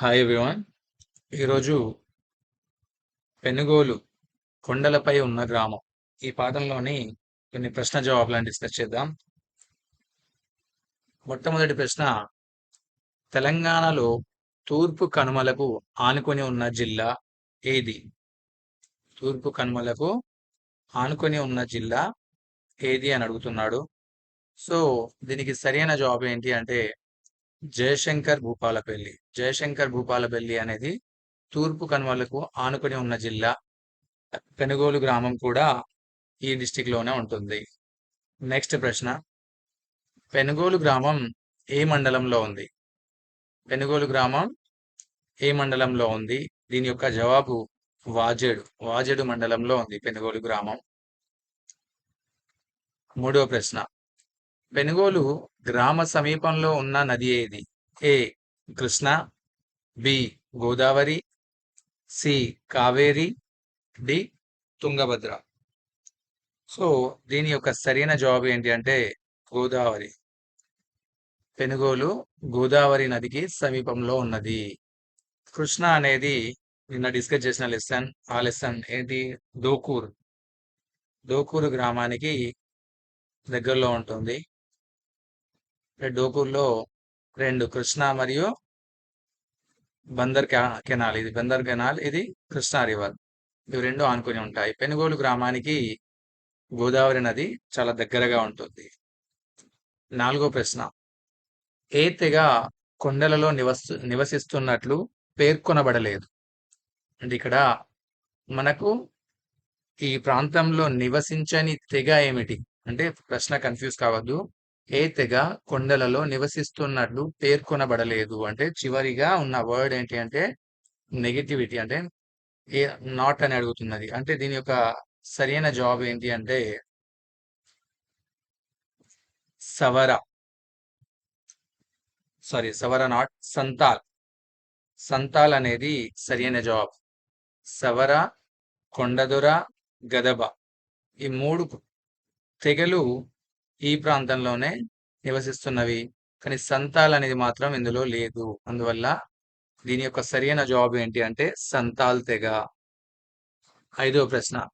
Hi everyone ఈరోజు పెనుగోలు కొండలపై ఉన్న గ్రామం. ఈ పాఠంలోని కొన్ని ప్రశ్న జవాబులను డిస్కస్ చేద్దాం. మొట్టమొదటి ప్రశ్న తెలంగాణలో తూర్పు కనుమలకు ఆనుకొని ఉన్న జిల్లా ఏది? తూర్పు కనుమలకు ఆనుకొని ఉన్న జిల్లా ఏది అని అడుగుతున్నాడు. సో దీనికి సరైన జవాబు ఏంటి అంటే జయశంకర్ భూపాలపల్లి. జయశంకర్ భూపాలపల్లి అనేది తూర్పు కనుమలకు ఆనుకొని ఉన్న జిల్లా. పెనుగోలు గ్రామం కూడా ఈ డిస్టిక్లోనే ఉంటుంది. నెక్స్ట్ ప్రశ్న. పెనుగోలు గ్రామం ఏ మండలంలో ఉంది? పెనుగోలు గ్రామం ఏ మండలంలో ఉంది? దీని యొక్క జవాబు వాజేడు. వాజేడు మండలంలో ఉంది పెనుగోలు గ్రామం. మూడవ ప్రశ్న. పెనుగోలు గ్రామ సమీపంలో ఉన్న నది ఏది? A. Krishna B. Godavari C. Kaveri D. Tungabhadra. So దీని యొక్క సరైన జవాబు ఏంటి అంటే గోదావరి. పెనుగోలు గోదావరి నదికి సమీపంలో ఉన్నది. కృష్ణ అనేది నిన్న డిస్కస్ చేసిన లెసన్ ఆ లెసన్ ఏంటి? దోకూర్ దోకూరు గ్రామానికి దగ్గరలో ఉంటుంది. డోకూర్లో రెండు కృష్ణ మరియు బందర్ కెనాల్. ఇది బందర్ కెనాల్ ఇది కృష్ణా రివర్. ఇవి రెండు ఆనుకొని ఉంటాయి. పెనుగోలు గ్రామానికి గోదావరి నది చాలా దగ్గరగా ఉంటుంది. నాలుగో ప్రశ్న. ఏ తెగ కొండలలో నివస్ నివసిస్తున్నట్లు పేర్కొనబడలేదు. అంటే ఇక్కడ మనకు ఈ ప్రాంతంలో నివసించని తెగ ఏమిటి? అంటే ప్రశ్న కన్ఫ్యూజ్ కావద్దు. ఏ తెగ కొండలలో నివసిస్తున్నట్లు పేర్కొనబడలేదు. అంటే చివరిగా ఉన్న వర్డ్ ఏంటి అంటే నెగిటివిటీ అంటే ఏ నాట్ అని అడుగుతున్నది. అంటే దీని యొక్క సరైన జాబ్ ఏంటి అంటే Savara. Sorry Savara not Santhal. Santal అనేది సరైన జవాబు సవర కొండదొర గదబ. ఈ మూడు తెగలు ఈ ప్రాంతంలోనే నివసిస్తున్నవి. కానీ సంతాల్ అనేది మాత్రం ఇందులో లేదు. అందువల్ల దీని యొక్క సరైన జవాబు ఏంటి అంటే సంతాల్ తెగ. ఐదవ ప్రశ్న.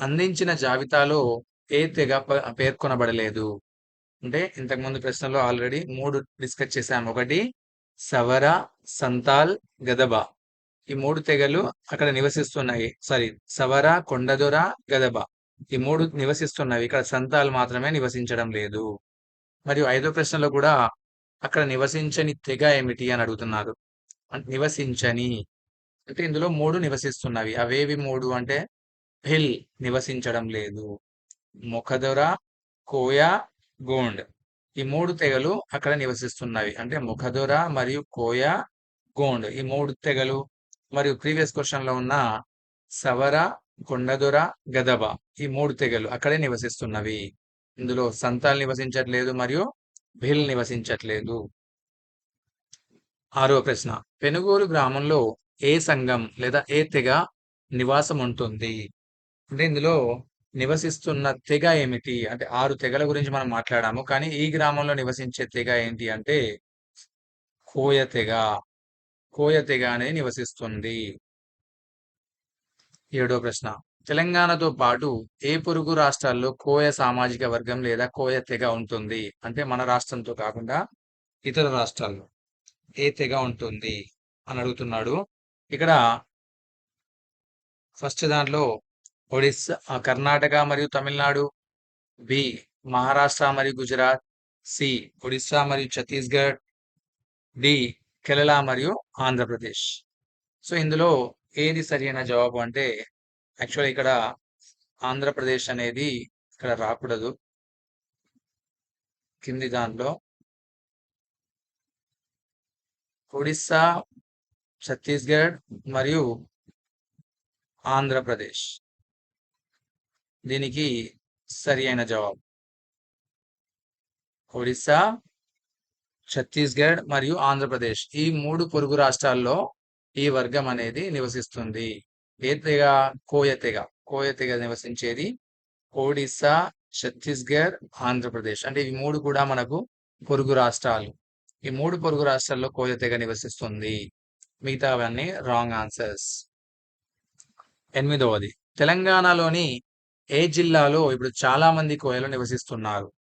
అందించిన జాబితాలో ఏ తెగ పేర్కొనబడలేదు. అంటే ఇంతకుముందు ప్రశ్నలో ఆల్రెడీ మూడు డిస్కస్ చేశాము. ఒకటి సవర సంతాల్ గదబ. ఈ మూడు తెగలు అక్కడ నివసిస్తున్నాయి. సారీ సవర కొండదొర గదబ. ఈ మూడు నివసిస్తున్నవి. ఇక్కడ సంతాలు మాత్రమే నివసించడం లేదు. మరియు ఐదో ప్రశ్నలో కూడా అక్కడ నివసించని తెగ ఏమిటి అని అడుగుతున్నారు. నివసించని. అంటే ఇందులో మూడు నివసిస్తున్నవి. అవేవి మూడు అంటే హిల్ నివసించడం లేదు. ముఖదొర కోయ గోండ్. ఈ మూడు తెగలు అక్కడ నివసిస్తున్నవి. అంటే ముఖదొర మరియు కోయ గోండ్. ఈ మూడు తెగలు. మరియు ప్రీవియస్ క్వశ్చన్లో ఉన్న సవర కొండదొర గదబ. ఈ మూడు తెగలు అక్కడే నివసిస్తున్నవి. ఇందులో సంతాలు నివసించట్లేదు మరియు భిల్ నివసించట్లేదు. ఆరో ప్రశ్న. పెనుగోలు గ్రామంలో ఏ సంఘం లేదా ఏ తెగ నివాసం ఉంటుంది? అంటే ఇందులో నివసిస్తున్న తెగ ఏమిటి? అంటే ఆరు తెగల గురించి మనం మాట్లాడాము కానీ ఈ గ్రామంలో నివసించే తెగ ఏంటి అంటే కోయ తెగ. కోయ తెగ అనేది నివసిస్తుంది. ఏడో ప్రశ్న. తెలంగాణతో పాటు ఏ పొరుగు రాష్ట్రాల్లో కోయ సామాజిక వర్గం లేదా కోయ తెగ ఉంటుంది? అంటే మన రాష్ట్రంతో కాకుండా ఇతర రాష్ట్రాల్లో ఏ తెగ ఉంటుంది అని అడుగుతున్నాడు. ఇక్కడ ఫస్ట్ దాంట్లో ఒడిస్సా కర్ణాటక మరియు తమిళనాడు బి మహారాష్ట్ర మరియు గుజరాత్ సి ఒడిస్సా మరియు ఛత్తీస్గఢ్ డి కేరళ మరియు ఆంధ్రప్రదేశ్. సో ఇందులో ఏది సరైన జవాబు అంటే యాక్చువల్ ఇక్కడ ఆంధ్రప్రదేశ్ అనేది ఇక్కడ రాకూడదు. కింది దానిలో ఒడిస్సా ఛత్తీస్గఢ్ మరియు ఆంధ్రప్రదేశ్ దీనికి సరి అయిన జవాబు. ఒడిస్సా ఛత్తీస్గఢ్ మరియు ఆంధ్రప్రదేశ్ ఈ మూడు పొరుగు రాష్ట్రాల్లో ఈ వర్గం అనేది నివసిస్తుంది. ఏ తెగ కోయ తెగ కోయ తెగ నివసించేది ఒడిస్సా ఛత్తీస్గఢ్ ఆంధ్రప్రదేశ్. అంటే ఇవి మూడు కూడా మనకు పొరుగు రాష్ట్రాలు. ఈ మూడు పొరుగు రాష్ట్రాల్లో కోయ తెగ నివసిస్తుంది. మిగతావన్నీ రాంగ్ ఆన్సర్స్. ఎనిమిదవది. తెలంగాణలోని ఏ జిల్లాలో ఇప్పుడు చాలా మంది కోయలు నివసిస్తున్నారు?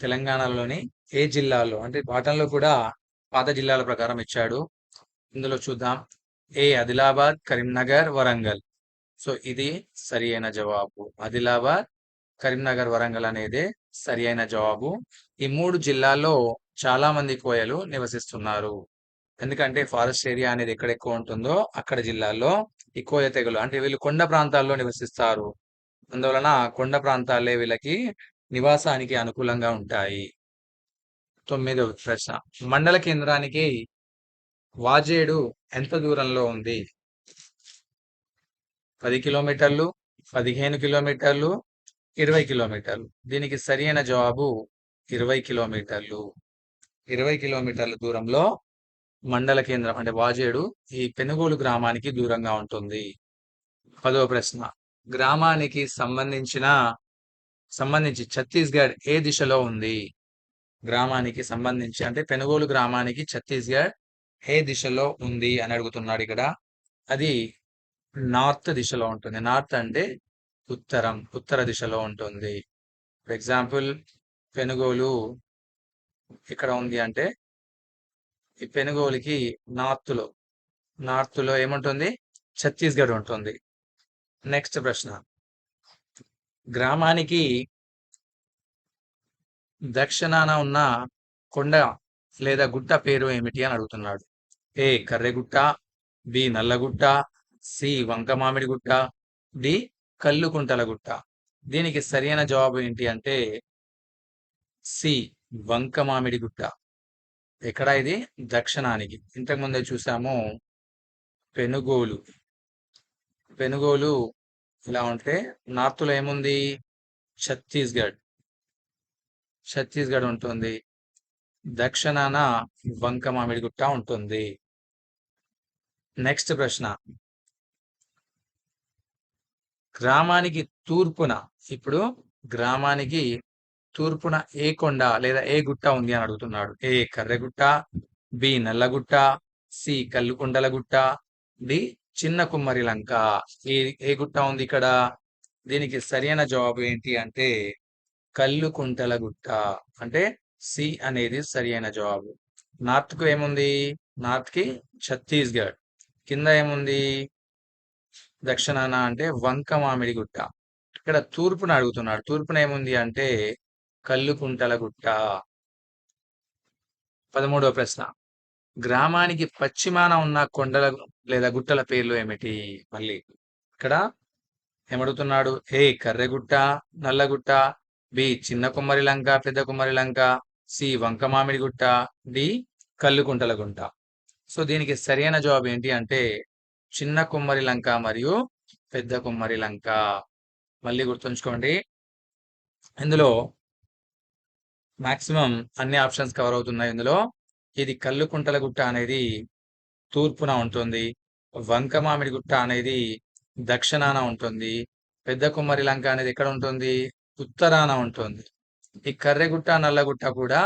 తెలంగాణలోని ఏ జిల్లాలో? అంటే పాఠంలో కూడా పాత జిల్లాల ప్రకారం ఇచ్చాడు. ఇందులో చూద్దాం. ఏ ఆదిలాబాద్ కరీంనగర్ వరంగల్. సో ఇది సరి అయిన జవాబు. ఆదిలాబాద్ కరీంనగర్ వరంగల్ అనేది సరి అయిన జవాబు. ఈ మూడు జిల్లాల్లో చాలా మంది కోయలు నివసిస్తున్నారు. ఎందుకంటే ఫారెస్ట్ ఏరియా అనేది ఎక్కడ ఎక్కువ ఉంటుందో అక్కడ జిల్లాల్లో ఈ కోయ తెగలు అంటే వీళ్ళు కొండ ప్రాంతాల్లో నివసిస్తారు. అందువలన కొండ ప్రాంతాలే వీళ్ళకి నివాసానికి అనుకూలంగా ఉంటాయి. తొమ్మిదవ ప్రశ్న. మండల కేంద్రానికి వాజేడు ఎంత దూరంలో ఉంది? పది కిలోమీటర్లు పదిహేను కిలోమీటర్లు ఇరవై కిలోమీటర్లు. దీనికి సరైన జవాబు ఇరవై కిలోమీటర్లు. ఇరవై కిలోమీటర్ల దూరంలో మండల కేంద్రం అంటే వాజేడు ఈ పెనుగోలు గ్రామానికి దూరంగా ఉంటుంది. పదవ ప్రశ్న. గ్రామానికి సంబంధించిన సంబంధించి ఛత్తీస్గఢ్ ఏ దిశలో ఉంది? గ్రామానికి సంబంధించి అంటే పెనుగోలు గ్రామానికి ఛత్తీస్గఢ్ ఏ దిశలో ఉంది అని అడుగుతున్నాడు ఇక్కడ. అది నార్త్ దిశలో ఉంటుంది. నార్త్ అంటే ఉత్తరం ఉత్తర దిశలో ఉంటుంది. ఫర్ ఎగ్జాంపుల్ పెనుగోలు ఇక్కడ ఉంది అంటే ఈ పెనుగోలుకి నార్త్లో నార్త్లో ఏముంటుంది? ఛత్తీస్గఢ్ ఉంటుంది. నెక్స్ట్ ప్రశ్న. గ్రామానికి దక్షిణాన ఉన్న కొండ లేదా గుట్ట పేరు ఏమిటి అని అడుగుతున్నాడు. ఏ కర్రెగుట్ట బి నల్లగుట్ట సి వంక మామిడి గుట్ట డి కల్లుకుంటల గుట్ట. దీనికి సరైన జవాబు ఏంటి అంటే సి వంక మామిడి గుట్ట. ఎక్కడ ఇది? దక్షిణానికి. ఇంతకుముందే చూసాము పెనుగోలు. పెనుగోలు ఇలా ఉంటే నార్త్లో ఏముంది? ఛత్తీస్గఢ్. ఛత్తీస్గఢ్ ఉంటుంది. దక్షిణాన వంక మామిడిగుట్ట ఉంటుంది. నెక్స్ట్ ప్రశ్న. గ్రామానికి తూర్పున ఇప్పుడు గ్రామానికి తూర్పున ఏ కొండ లేదా ఏ గుట్ట ఉంది అని అడుగుతున్నాడు. ఏ కర్రెగుట్ట బి నల్లగుట్ట సి కల్లుకొండల గుట్ట డి చిన్న కుమ్మరి లంక. ఏ ఏ గుట్ట ఉంది ఇక్కడ? దీనికి సరైన జవాబు ఏంటి అంటే కల్లుకుంటల గుట్ట. అంటే సి అనేది సరి అయిన జవాబు. నార్త్కు ఏముంది? నార్త్కి ఛత్తీస్గఢ్. కింద ఏముంది? దక్షిణాన అంటే వంక మామిడి గుట్ట. ఇక్కడ తూర్పున అడుగుతున్నాడు తూర్పున ఏముంది అంటే కల్లుకుంటల గుట్ట. పదమూడవ ప్రశ్న. గ్రామానికి పశ్చిమాన ఉన్న కొండల లేదా గుట్టల పేర్లు ఏమిటి? మళ్ళీ ఇక్కడ ఏమడుగుతున్నాడు? ఏ కర్రెగుట్ట నల్లగుట్ట బి చిన్న కుమ్మరి లంక పెద్ద కుమ్మరి లంక సి వంక మామిడి గుట్ట డి కల్లుకుంటల గుంట. సో దీనికి సరైన జవాబు ఏంటి అంటే చిన్న కుమ్మరి లంక మరియు పెద్ద కుమ్మరి లంక. మళ్ళీ గుర్తుంచుకోండి. ఇందులో మాక్సిమం అన్ని ఆప్షన్స్ కవర్ అవుతున్నాయి. ఇందులో ఇది కల్లుకుంటల గుట్ట అనేది తూర్పున ఉంటుంది. వంక మామిడి గుట్ట అనేది దక్షిణాన ఉంటుంది. పెద్ద కుమ్మరి లంక అనేది ఎక్కడ ఉంటుంది? ఉత్తరాన ఉంటుంది. ఈ కర్రెగుట్ట నల్లగుట్ట కూడా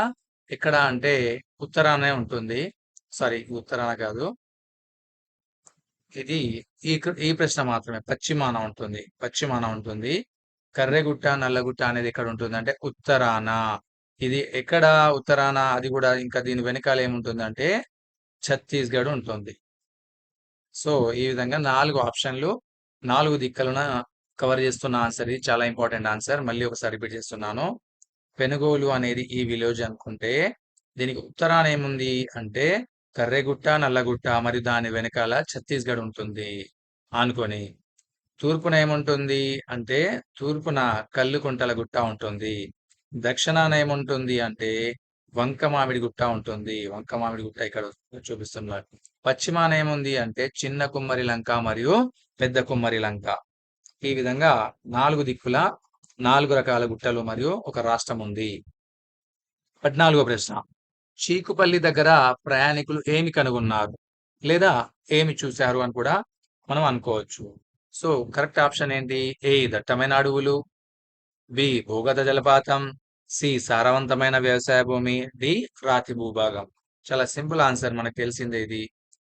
ఎక్కడ అంటే ఉత్తరానే ఉంటుంది. సారీ ఉత్తరాన కాదు. ఇది ఈ ఈ ప్రశ్న మాత్రమే. పశ్చిమాన ఉంటుంది. పశ్చిమాన ఉంటుంది. కర్రెగుట్ట నల్లగుట్ట అనేది ఎక్కడ ఉంటుంది అంటే ఉత్తరాన. ఇది ఎక్కడ ఉత్తరాన? అది కూడా ఇంకా దీని వెనకాల ఏముంటుంది అంటే ఛత్తీస్గఢ్ ఉంటుంది. సో ఈ విధంగా నాలుగు ఆప్షన్లు నాలుగు దిక్కులున కవర్ చేస్తున్న ఆన్సర్ ఇది చాలా ఇంపార్టెంట్ ఆన్సర్ మళ్ళీ ఒకసారి రిపీట్ చేస్తున్నాను. పెనుగోలు అనేది ఈ విలేజ్ అనుకుంటే దీనికి ఉత్తరాన ఏముంది అంటే కర్రెగుట్ట నల్లగుట్ట మరియు దాని వెనకాల ఛత్తీస్గఢ్ ఉంటుంది ఆనుకొని తూర్పున ఏముంటుంది అంటే తూర్పున కల్లుకుంటల గుట్ట ఉంటుంది. దక్షిణాన ఏముంటుంది అంటే వంక మామిడి గుట్ట ఉంటుంది. వంక మామిడి గుట్ట ఇక్కడ చూపిస్తున్నారు పశ్చిమాన ఏముంది అంటే చిన్న కుమ్మరి లంక మరియు పెద్ద కుమ్మరి లంక. ఈ విధంగా నాలుగు దిక్కుల నాలుగు రకాల గుట్టలు మరియు ఒక రాష్ట్రం ఉంది. పద్నాలుగో ప్రశ్న. చీకుపల్లి దగ్గర ప్రయాణికులు ఏమి కనుగొన్నారు? లేదా ఏమి చూశారు అని కూడా మనం అనుకోవచ్చు. సో కరెక్ట్ ఆప్షన్ ఏంటి? ఏ దట్టమైన అడవులు. బి భూగత జలపాతం. సి సారవంతమైన వ్యవసాయ భూమి. డి రాతి భూభాగం. చాలా సింపుల్ ఆన్సర్ మనకు తెలిసిందే ఇది.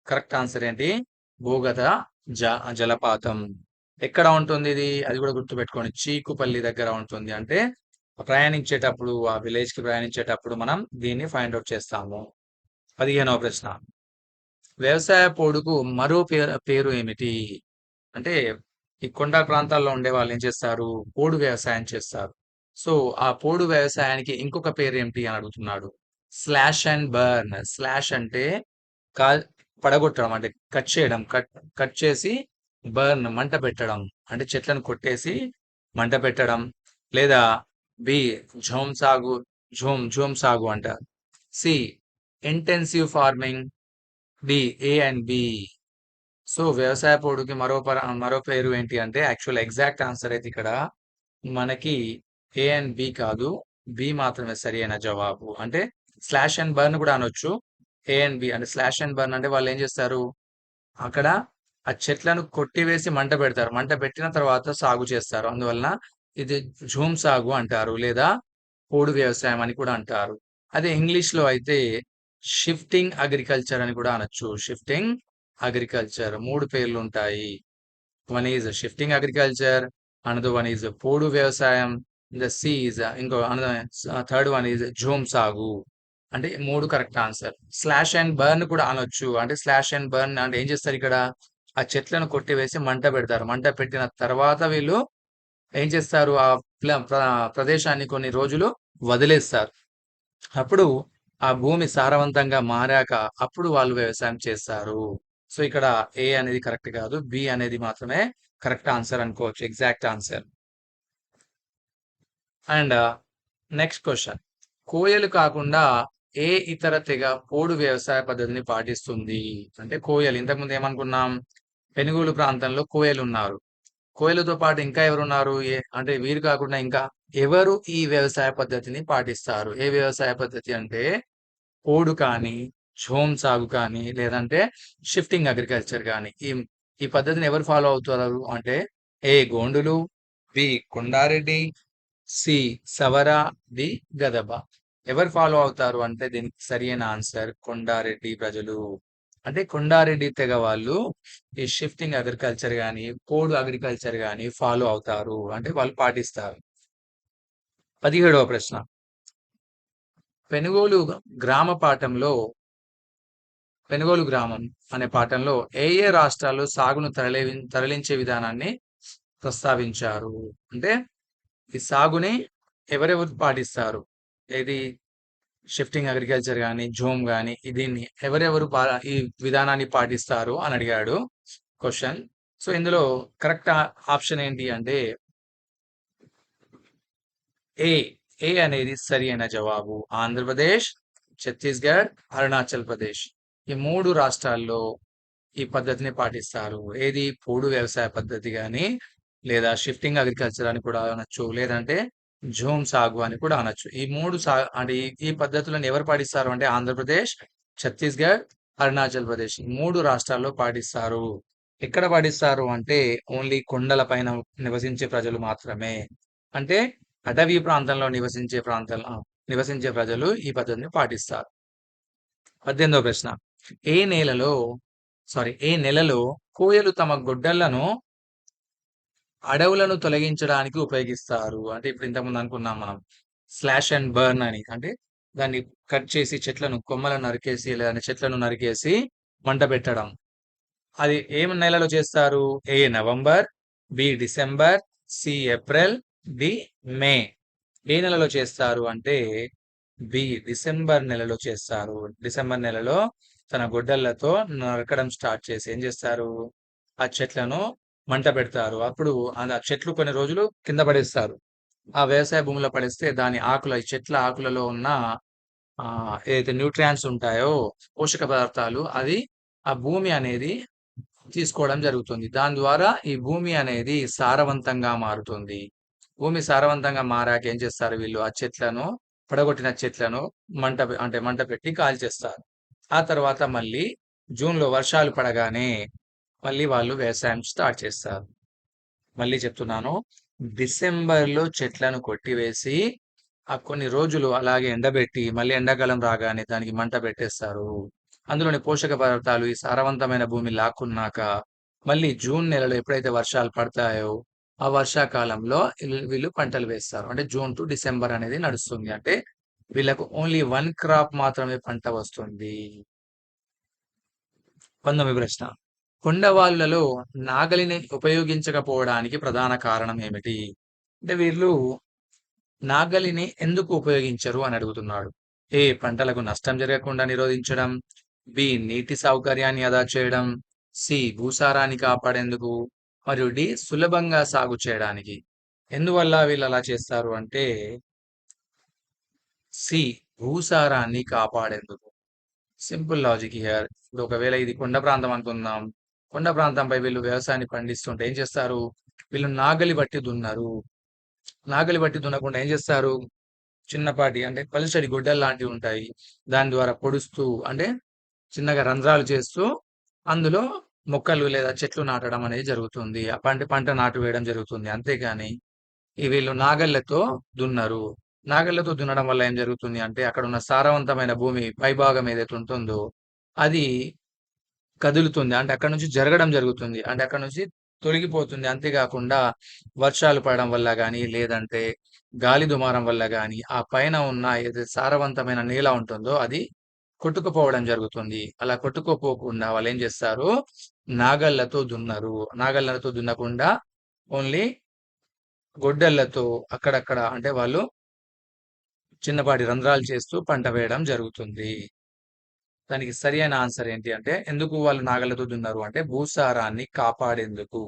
కరెక్ట్ ఆన్సర్ ఏంటి? భూగత జ జలపాతం. ఎక్కడ ఉంటుంది ఇది? అది కూడా గుర్తుపెట్టుకోండి. చీకుపల్లి దగ్గర ఉంటుంది. అంటే ప్రయాణించేటప్పుడు ఆ విలేజ్కి ప్రయాణించేటప్పుడు మనం దీన్ని ఫైండ్ అవుట్ చేస్తాము. పదిహేనవ ప్రశ్న. వ్యవసాయ పోడుకు మరో పేరు పేరు ఏమిటి? అంటే ఈ కొండ ప్రాంతాల్లో ఉండే వాళ్ళు ఏం చేస్తారు? పోడు వ్యవసాయం చేస్తారు. సో ఆ పోడు వ్యవసాయానికి ఇంకొక పేరు ఏమిటి అని అడుగుతున్నాడు. Slash and burn. స్లాష్ అంటే కా పడగొట్టడం అంటే కట్ చేయడం. కట్ కట్ చేసి బర్న్ మంట పెట్టడం అంటే చెట్లను కొట్టేసి మంట పెట్టడం లేదా బి ఝోమ్ సాగు ఝోమ్ ఝోమ్ సాగు అంటారు C intensive farming D A and B. So వ్యవసాయ పోడుకి మరో పర మరో పేరు ఏంటి అంటే యాక్చువల్ ఎగ్జాక్ట్ ఆన్సర్ అయితే ఇక్కడ మనకి ఏ అండ్ బి కాదు బి మాత్రమే సరి అయిన జవాబు. అంటే స్లాష్ అండ్ బర్న్ కూడా అనొచ్చు. ఏ అండ్ బి అంటే స్లాష్ అండ్ బర్న్ అంటే వాళ్ళు ఏం చేస్తారు? అక్కడ ఆ చెట్లను కొట్టివేసి మంట పెడతారు. మంట పెట్టిన తర్వాత సాగు చేస్తారు. అందువలన ఇది జూమ్ సాగు అంటారు లేదా పోడు వ్యవసాయం అని కూడా అంటారు. అదే ఇంగ్లీష్లో అయితే షిఫ్టింగ్ అగ్రికల్చర్ అని కూడా అనొచ్చు. షిఫ్టింగ్ అగ్రికల్చర్ మూడు పేర్లు ఉంటాయి. One is shifting agriculture another one is పోడు వ్యవసాయం ద సి ఈజ్ ఇంకో థర్డ్ వన్ ఈజ్ జూమ్ సాగు. అంటే మూడు correct answer. Slash and burn కూడా అనొచ్చు. అంటే స్లాష్ అండ్ బర్న్ అంటే ఏం చేస్తారు ఇక్కడ? ఆ చెట్లను కొట్టివేసి మంట పెడతారు. మంట పెట్టిన తర్వాత వీళ్ళు ఏం చేస్తారు? ఆ ప్రదేశాన్ని కొన్ని రోజులు వదిలేస్తారు. అప్పుడు ఆ భూమి సారవంతంగా మారాక అప్పుడు వాళ్ళు వ్యవసాయం చేస్తారు. సో ఇక్కడ ఏ అనేది కరెక్ట్ కాదు. బి అనేది మాత్రమే కరెక్ట్ ఆన్సర్ అనుకోవచ్చు. Exact answer. And next question. కోయలు కాకుండా ఏ ఇతర తెగ పోడు వ్యవసాయ పద్ధతిని పాటిస్తుంది? అంటే కోయలు ఇంతకుముందు ఏమనుకున్నాం? పెనుగోలు ప్రాంతంలో కోయలు ఉన్నారు కోయలతో పాటు ఇంకా ఎవరున్నారు? అంటే వీరు కాకుండా ఇంకా ఎవరు ఈ వ్యవసాయ పద్ధతిని పాటిస్తారు? ఏ వ్యవసాయ పద్ధతి అంటే పోడు కానీ ఝోమ్ సాగు కానీ లేదంటే షిఫ్టింగ్ అగ్రికల్చర్ కానీ. ఈ ఈ పద్ధతిని ఎవరు ఫాలో అవుతారు? అంటే A గోండులు B Kondareddi C Savara D Gadaba. ఎవరు ఫాలో అవుతారు? అంటే దీనికి సరైన ఆన్సర్ కొండారెడ్డి ప్రజలు. అంటే కొండారెడ్డి తెగ వాళ్ళు ఈ షిఫ్టింగ్ అగ్రికల్చర్ కానీ కోడ్ అగ్రికల్చర్ కానీ ఫాలో అవుతారు అంటే వాళ్ళు పాటిస్తారు. పదిహేడవ ప్రశ్న. పెనుగోలు గ్రామ పాఠంలో పెనుగోలు గ్రామం అనే పాఠంలో ఏ ఏ రాష్ట్రాల్లో సాగును తరలి తరలించే విధానాన్ని ప్రస్తావించారు? అంటే ఈ సాగుని ఎవరెవరు పాటిస్తారు? ఏది? షిఫ్టింగ్ అగ్రికల్చర్ కానీ జూమ్ కానీ దీన్ని ఎవరెవరు ఈ విధానాన్ని పాటిస్తారు అని అడిగాడు. క్వశ్చన్ సో ఇందులో కరెక్ట్ ఆప్షన్ ఏంటి అంటే ఏ ఏ అనేది సరి అయిన జవాబు. ఆంధ్రప్రదేశ్ ఛత్తీస్గఢ్ అరుణాచల్ ప్రదేశ్. ఈ మూడు రాష్ట్రాల్లో ఈ పద్ధతిని పాటిస్తారు. ఏది? పోడు వ్యవసాయ పద్ధతి కానీ లేదా షిఫ్టింగ్ అగ్రికల్చర్ అని కూడా అనొచ్చు. లేదంటే జూమ్ సాగు అని కూడా అనొచ్చు. ఈ మూడు సా అంటే ఈ పద్ధతులను ఎవరు పాటిస్తారు అంటే ఆంధ్రప్రదేశ్ ఛత్తీస్గఢ్ అరుణాచల్ ప్రదేశ్. మూడు రాష్ట్రాల్లో పాటిస్తారు. ఎక్కడ పాటిస్తారు అంటే ఓన్లీ కొండల పైన నివసించే ప్రజలు మాత్రమే. అంటే అటవీ ప్రాంతంలో నివసించే ప్రాంతంలో నివసించే ప్రజలు ఈ పద్ధతిని పాటిస్తారు. పద్దెనిమిదవ ప్రశ్న. ఏ నేలలో సారీ ఏ నెలలో కోయలు తమ గొడ్డళ్ళను అడవులను తొలగించడానికి ఉపయోగిస్తారు. అంటే ఇప్పుడు ఇంతకుముందు అనుకున్నాం మనం. స్లాష్ అండ్ బర్న్ అని. అంటే దాన్ని కట్ చేసి చెట్లను కొమ్మలను నరికేసి లేదా చెట్లను నరికేసి మంట పెట్టడం. అది ఏ నెలలో చేస్తారు? A November B December C April D May. ఏ నెలలో చేస్తారు అంటే బి డిసెంబర్ నెలలో చేస్తారు. డిసెంబర్ నెలలో తన గొడ్డళ్ళతో నరకడం స్టార్ట్ చేసి ఏం చేస్తారు? ఆ చెట్లను మంట పెడతారు. అప్పుడు ఆ చెట్లు కొన్ని రోజులు కింద పడేస్తారు. ఆ వ్యవసాయ భూమిలో పడేస్తే దాని ఆకుల చెట్ల ఆకులలో ఉన్న ఆ ఏదైతే న్యూట్రియాన్స్ ఉంటాయో పోషక పదార్థాలు అది ఆ భూమి అనేది తీసుకోవడం జరుగుతుంది. దాని ద్వారా ఈ భూమి అనేది సారవంతంగా మారుతుంది. భూమి సారవంతంగా మారాక ఏం చేస్తారు వీళ్ళు? ఆ చెట్లను పడగొట్టిన చెట్లను మంట అంటే మంట పెట్టి కాల్చేస్తారు. ఆ తర్వాత మళ్ళీ జూన్లో వర్షాలు పడగానే మళ్ళీ వాళ్ళు వ్యవసాయం స్టార్ట్ చేస్తారు. మళ్ళీ చెప్తున్నాను డిసెంబర్లో చెట్లను కొట్టివేసి ఆ కొన్ని రోజులు అలాగే ఎండబెట్టి మళ్ళీ ఎండాకాలం రాగానే దానికి మంట పెట్టేస్తారు. అందులోని పోషక పదార్థాలు ఈ సారవంతమైన భూమి లాక్కున్నాక మళ్ళీ జూన్ నెలలో ఎప్పుడైతే వర్షాలు పడతాయో ఆ వర్షాకాలంలో వీళ్ళు పంటలు వేస్తారు. అంటే జూన్ టు డిసెంబర్ అనేది నడుస్తుంది. అంటే వీళ్ళకు ఓన్లీ వన్ క్రాప్ మాత్రమే పంట వస్తుంది. పంతొమ్మిది ప్రశ్న. కొండవాళ్ళలో నాగలిని ఉపయోగించకపోవడానికి ప్రధాన కారణం ఏమిటి? అంటే వీళ్ళు నాగలిని ఎందుకు ఉపయోగించరు అని అడుగుతున్నాడు. ఏ పంటలకు నష్టం జరగకుండా నిరోధించడం బి నీటి సౌకర్యాన్ని అదా చేయడం సి భూసారాన్ని కాపాడేందుకు మరియు డి సులభంగా సాగు చేయడానికి. ఎందువల్ల వీళ్ళు అలా చేస్తారు అంటే సి భూసారాన్ని కాపాడేందుకు. Simple logic here. ఇప్పుడు ఒకవేళ ఇది కొండ ప్రాంతం అనుకుందాం. కొండ ప్రాంతంపై వీళ్ళు వ్యవసాయాన్ని పండిస్తుంటే ఏం చేస్తారు? వీళ్ళు నాగలి బట్టి దున్నారు. నాగలి బట్టి దున్నకుండా ఏం చేస్తారు? చిన్నపాటి అంటే పలుచడి గుడ్డలు లాంటివి ఉంటాయి. దాని ద్వారా పొడుస్తూ అంటే చిన్నగా రంధ్రాలు చేస్తూ అందులో మొక్కలు లేదా చెట్లు నాటడం అనేది జరుగుతుంది. ఆ పంట పంట నాటు వేయడం జరుగుతుంది. అంతేగాని ఈ వీళ్ళు నాగళ్ళతో దున్నరు. నాగళ్ళతో దున్నడం వల్ల ఏం జరుగుతుంది అంటే అక్కడ ఉన్న సారవంతమైన భూమి పైభాగం ఏదైతే ఉంటుందో అది కదులుతుంది. అంటే అక్కడ నుంచి జరగడం జరుగుతుంది. అంటే అక్కడ నుంచి తొలగిపోతుంది. అంతేకాకుండా వర్షాలు పడడం వల్ల కానీ లేదంటే గాలి దుమారం వల్ల కానీ ఆ పైన ఉన్న ఏదైతే సారవంతమైన నేల ఉంటుందో అది కొట్టుకుపోవడం జరుగుతుంది. అలా కొట్టుకుపోకుండా వాళ్ళు ఏం చేస్తారు? నాగళ్ళతో దున్నరు. నాగళ్ళతో దున్నకుండా ఓన్లీ గొడ్డళ్ళతో అక్కడక్కడ అంటే వాళ్ళు చిన్నపాటి రంధ్రాలు చేస్తూ పంట వేయడం జరుగుతుంది. దానికి సరి అయిన ఆన్సర్ ఏంటి అంటే ఎందుకు వాళ్ళు నాగలతో దున్నారు అంటే భూసారాన్ని కాపాడేందుకు.